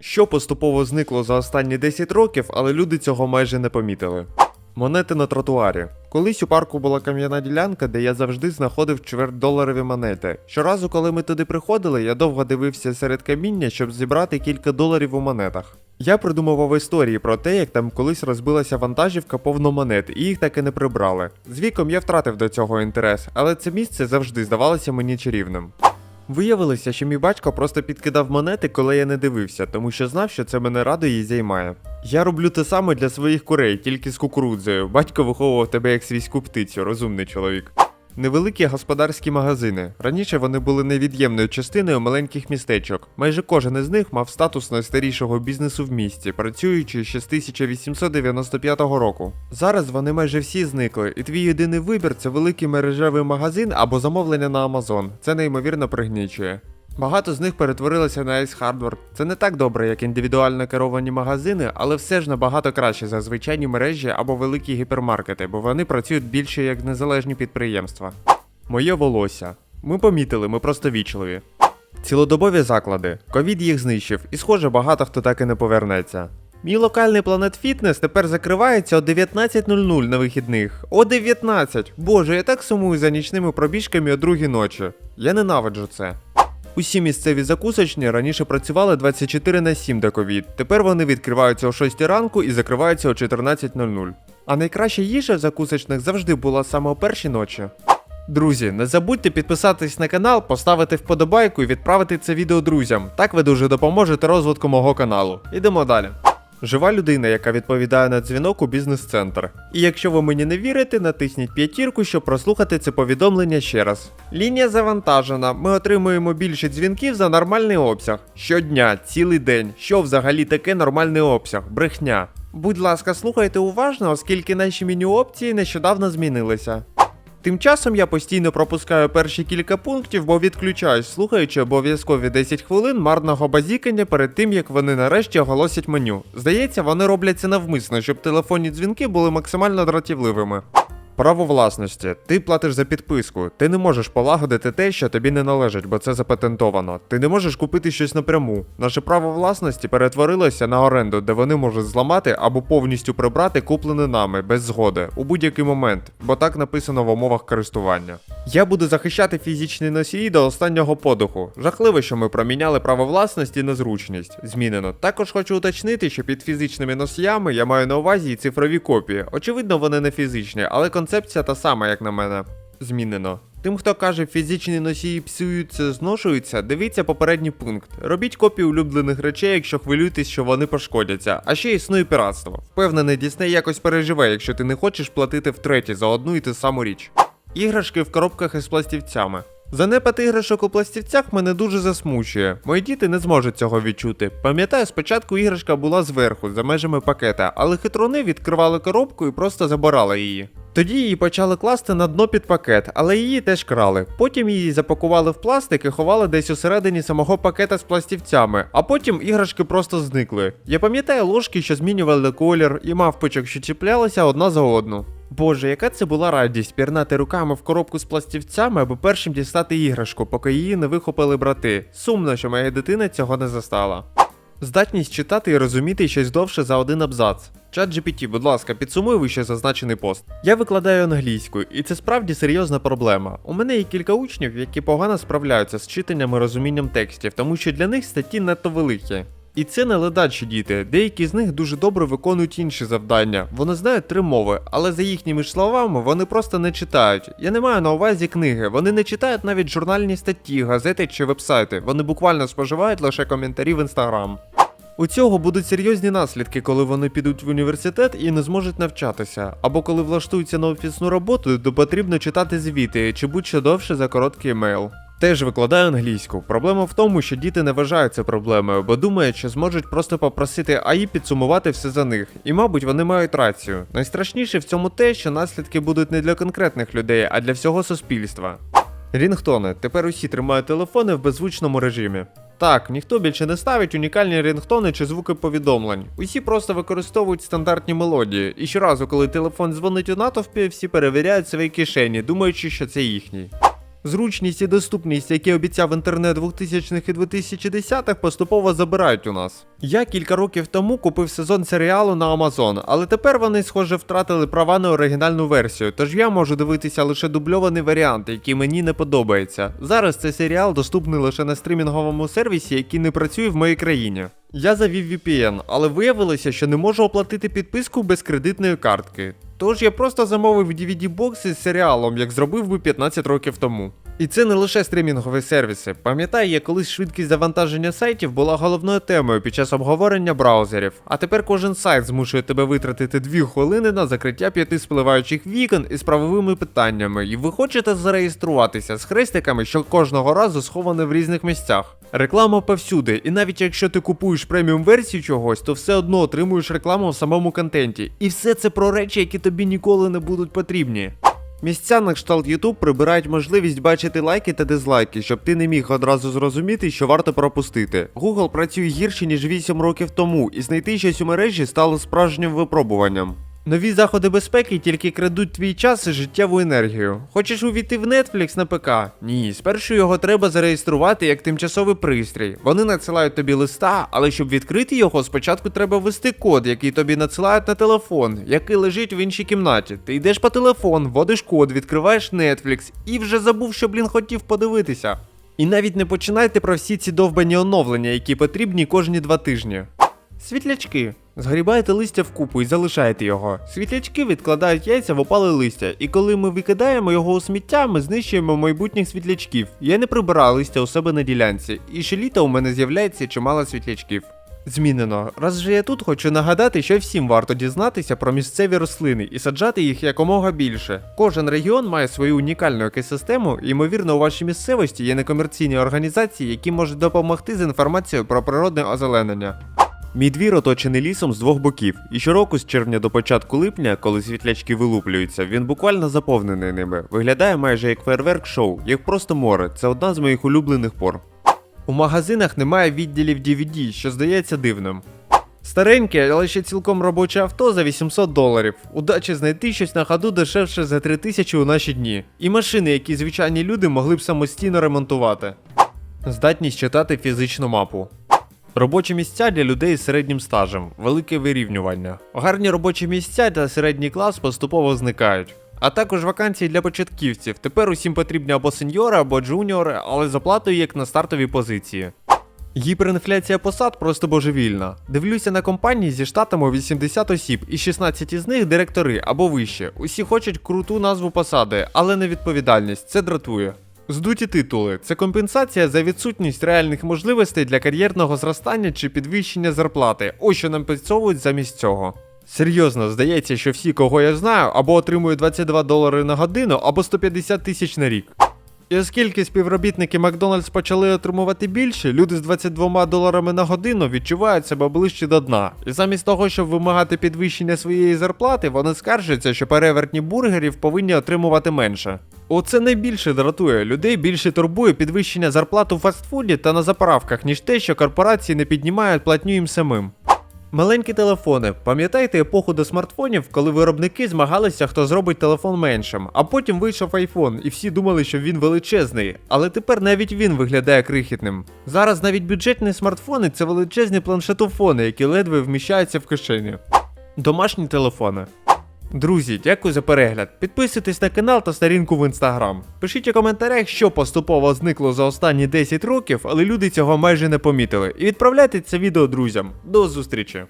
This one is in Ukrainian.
Що поступово зникло за останні 10 років, але люди цього майже не помітили. Монети на тротуарі. Колись у парку була кам'яна ділянка, де я завжди знаходив чвертьдоларові монети. Щоразу, коли ми туди приходили, я довго дивився серед каміння, щоб зібрати кілька доларів у монетах. Я придумував історії про те, як там колись розбилася вантажівка повно монет, і їх так і не прибрали. З віком я втратив до цього інтерес, але це місце завжди здавалося мені чарівним. Виявилося, що мій батько просто підкидав монети, коли я не дивився, тому що знав, що це мене радує і займає. Я роблю те саме для своїх курей, тільки з кукурудзою. Батько виховував тебе як свійську птицю, розумний чоловік. Невеликі господарські магазини. Раніше вони були невід'ємною частиною маленьких містечок. Майже кожен із них мав статус найстарішого бізнесу в місті, працюючи ще з 1895 року. Зараз вони майже всі зникли, і твій єдиний вибір це великий мережевий магазин або замовлення на Amazon. Це неймовірно пригнічує. Багато з них перетворилися на Ace Hardware. Це не так добре, як індивідуально керовані магазини, але все ж набагато краще за звичайні мережі або великі гіпермаркети, бо вони працюють більше як незалежні підприємства. Моє волосся. Ми помітили, ми просто вічливі. Цілодобові заклади. Ковід їх знищив, і схоже, багато хто так і не повернеться. Мій локальний Planet Fitness тепер закривається о 19.00 на вихідних. О 19! Боже, я так сумую за нічними пробіжками о другій ночі. Я ненавиджу це. Усі місцеві закусочні раніше працювали 24 на 7 до ковід. Тепер вони відкриваються о 6 ранку і закриваються о 14.00. А найкраща їжа в закусочних завжди була саме о першій ночі. Друзі, не забудьте підписатись на канал, поставити вподобайку і відправити це відео друзям. Так ви дуже допоможете розвитку мого каналу. Ідемо далі. Жива людина, яка відповідає на дзвінок у бізнес-центр. І якщо ви мені не вірите, натисніть п'ятірку, щоб прослухати це повідомлення ще раз. Лінія завантажена. Ми отримуємо більше дзвінків за нормальний обсяг. Щодня, цілий день. Що взагалі таке нормальний обсяг? Брехня. Будь ласка, слухайте уважно, оскільки наші меню опції нещодавно змінилися. Тим часом я постійно пропускаю перші кілька пунктів, бо відключаюсь, слухаючи обов'язкові 10 хвилин марного базікання перед тим, як вони нарешті оголосять меню. Здається, вони роблять це навмисно, щоб телефонні дзвінки були максимально дратівливими. Право власності. Ти платиш за підписку. Ти не можеш полагодити те, що тобі не належить, бо це запатентовано. Ти не можеш купити щось напряму. Наше право власності перетворилося на оренду, де вони можуть зламати або повністю прибрати куплене нами без згоди у будь-який момент, бо так написано в умовах користування. Я буду захищати фізичні носії до останнього подуху. Жахливо, що ми проміняли право власності на зручність. Змінено. Також хочу уточнити, що під фізичними носіями я маю на увазі і цифрові копії. Очевидно, вони не фізичні, але концепція та сама, як на мене. Змінено. Тим, хто каже, фізичні носії псуються, зношуються, дивіться попередній пункт. Робіть копії улюблених речей, якщо хвилюєтесь, що вони пошкодяться. А ще існує піратство. Впевнений, Дісней якось переживе, якщо ти не хочеш платити втретє за одну і ту саму річ. Іграшки в коробках із пластівцями. Занепад іграшок у пластівцях мене дуже засмучує. Мої діти не зможуть цього відчути. Пам'ятаю, спочатку іграшка була зверху, за межами пакета, але хитруни відкривали коробку і просто забирали її. Тоді її почали класти на дно під пакет, але її теж крали. Потім її запакували в пластик і ховали десь усередині самого пакета з пластівцями, а потім іграшки просто зникли. Я пам'ятаю ложки, що змінювали колір, і мавпочок, що чіплялися одна за одну. Боже, яка це була радість пірнати руками в коробку з пластівцями, аби першим дістати іграшку, поки її не вихопили брати. Сумно, що моя дитина цього не застала. Здатність читати і розуміти щось довше за один абзац. Чат GPT, будь ласка, підсумуй вище зазначений пост. Я викладаю англійською, і це справді серйозна проблема. У мене є кілька учнів, які погано справляються з читанням і розумінням текстів, тому що для них статті надто великі. І це не ледачі діти. Деякі з них дуже добре виконують інші завдання. Вони знають три мови, але за їхніми ж словами вони просто не читають. Я не маю на увазі книги. Вони не читають навіть журнальні статті, газети чи вебсайти. Вони буквально споживають лише коментарі в інстаграм. У цього будуть серйозні наслідки, коли вони підуть в університет і не зможуть навчатися, або коли влаштуються на офісну роботу, то потрібно читати звіти чи будь-що довше за короткий емейл. Теж викладаю англійську. Проблема в тому, що діти не вважають це проблемою, бо думають, що зможуть просто попросити АІ підсумувати все за них. І, мабуть, вони мають рацію. Найстрашніше в цьому те, що наслідки будуть не для конкретних людей, а для всього суспільства. Рінгтони. Тепер усі тримають телефони в беззвучному режимі. Так, ніхто більше не ставить унікальні рінгтони чи звуки повідомлень. Усі просто використовують стандартні мелодії, і щоразу, коли телефон дзвонить у натовпі, всі перевіряють свої кишені, думаючи, що це їхній. Зручність і доступність, які обіцяв інтернет 2000-х і 2010-х, поступово забирають у нас. Я кілька років тому купив сезон серіалу на Amazon, але тепер вони, схоже, втратили права на оригінальну версію, тож я можу дивитися лише дубльований варіант, який мені не подобається. Зараз цей серіал доступний лише на стрімінговому сервісі, який не працює в моїй країні. Я завів VPN, але виявилося, що не можу оплатити підписку без кредитної картки. Тож я просто замовив DVD бокси з серіалом, як зробив би 15 років тому. І це не лише стрімінгові сервіси. Пам'ятаю, я колись швидкість завантаження сайтів була головною темою під час обговорення браузерів. А тепер кожен сайт змушує тебе витратити 2 хвилини на закриття п'яти спливаючих вікон із правовими питаннями. І ви хочете зареєструватися з хрестиками, що кожного разу сховані в різних місцях. Реклама повсюди, і навіть якщо ти купуєш преміум версію чогось, то все одно отримуєш рекламу в самому контенті. І все це про речі, які тобі ніколи не будуть потрібні. Місця на кшталт YouTube прибирають можливість бачити лайки та дизлайки, щоб ти не міг одразу зрозуміти, що варто пропустити. Google працює гірше ніж 8 років тому, і знайти щось у мережі стало справжнім випробуванням. Нові заходи безпеки тільки крадуть твій час і життєву енергію. Хочеш увійти в Netflix на ПК? Ні, спершу його треба зареєструвати як тимчасовий пристрій. Вони надсилають тобі листа, але щоб відкрити його, спочатку треба ввести код, який тобі надсилають на телефон, який лежить в іншій кімнаті. Ти йдеш по телефон, вводиш код, відкриваєш Netflix і вже забув, що блін хотів подивитися. І навіть не починайте про всі ці довбані оновлення, які потрібні кожні два тижні. Світлячки. Згрібаєте листя вкупу і залишаєте його. Світлячки відкладають яйця в опале листя, і коли ми викидаємо його у сміття, ми знищуємо майбутніх світлячків. Я не прибираю листя у себе на ділянці, і щоліта у мене з'являється чимало світлячків. Змінено. Раз же я тут хочу нагадати, що всім варто дізнатися про місцеві рослини і саджати їх якомога більше. Кожен регіон має свою унікальну екосистему, і, ймовірно, у вашій місцевості є некомерційні організації, які можуть допомогти з інформацією про природне озеленення. Мій двір оточений лісом з двох боків, і щороку з червня до початку липня, коли світлячки вилуплюються, він буквально заповнений ними. Виглядає майже як фейерверк шоу, як просто море. Це одна з моїх улюблених пор. У магазинах немає відділів DVD, що здається дивним. Стареньке, але ще цілком робоче авто за 800 доларів. Удачі знайти щось на ходу дешевше за 3000 у наші дні. І машини, які звичайні люди могли б самостійно ремонтувати. Здатність читати фізичну мапу. Робочі місця для людей з середнім стажем, велике вирівнювання. Гарні робочі місця та середній клас поступово зникають. А також вакансії для початківців. Тепер усім потрібні або сеньори, або джуніори, але з оплатою як на стартовій позиції. Гіперінфляція посад просто божевільна. Дивлюся на компанії зі штатами 80 осіб, і 16 із них директори або вище. Усі хочуть круту назву посади, але не відповідальність. Це дратує. Здуті титули це компенсація за відсутність реальних можливостей для кар'єрного зростання чи підвищення зарплати. Ось що нам підсовують замість цього. Серйозно, здається, що всі, кого я знаю, або отримують 22 долари на годину, або 150 тисяч на рік. І оскільки співробітники Макдональдс почали отримувати більше, люди з 22 доларами на годину відчувають себе ближче до дна. І замість того, щоб вимагати підвищення своєї зарплати, вони скаржаться, що перевертні бургерів повинні отримувати менше. Оце найбільше дратує. Людей більше турбує підвищення зарплат у фастфуді та на заправках, ніж те, що корпорації не піднімають платню їм самим. Маленькі телефони. Пам'ятаєте епоху до смартфонів, коли виробники змагалися, хто зробить телефон меншим, а потім вийшов iPhone, і всі думали, що він величезний. Але тепер навіть він виглядає крихітним. Зараз навіть бюджетні смартфони це величезні планшетофони, які ледве вміщаються в кишені. Домашні телефони. Друзі, дякую за перегляд. Підписуйтесь на канал та сторінку в інстаграм. Пишіть у коментарях, що поступово зникло за останні 10 років, але люди цього майже не помітили. І відправляйте це відео друзям. До зустрічі!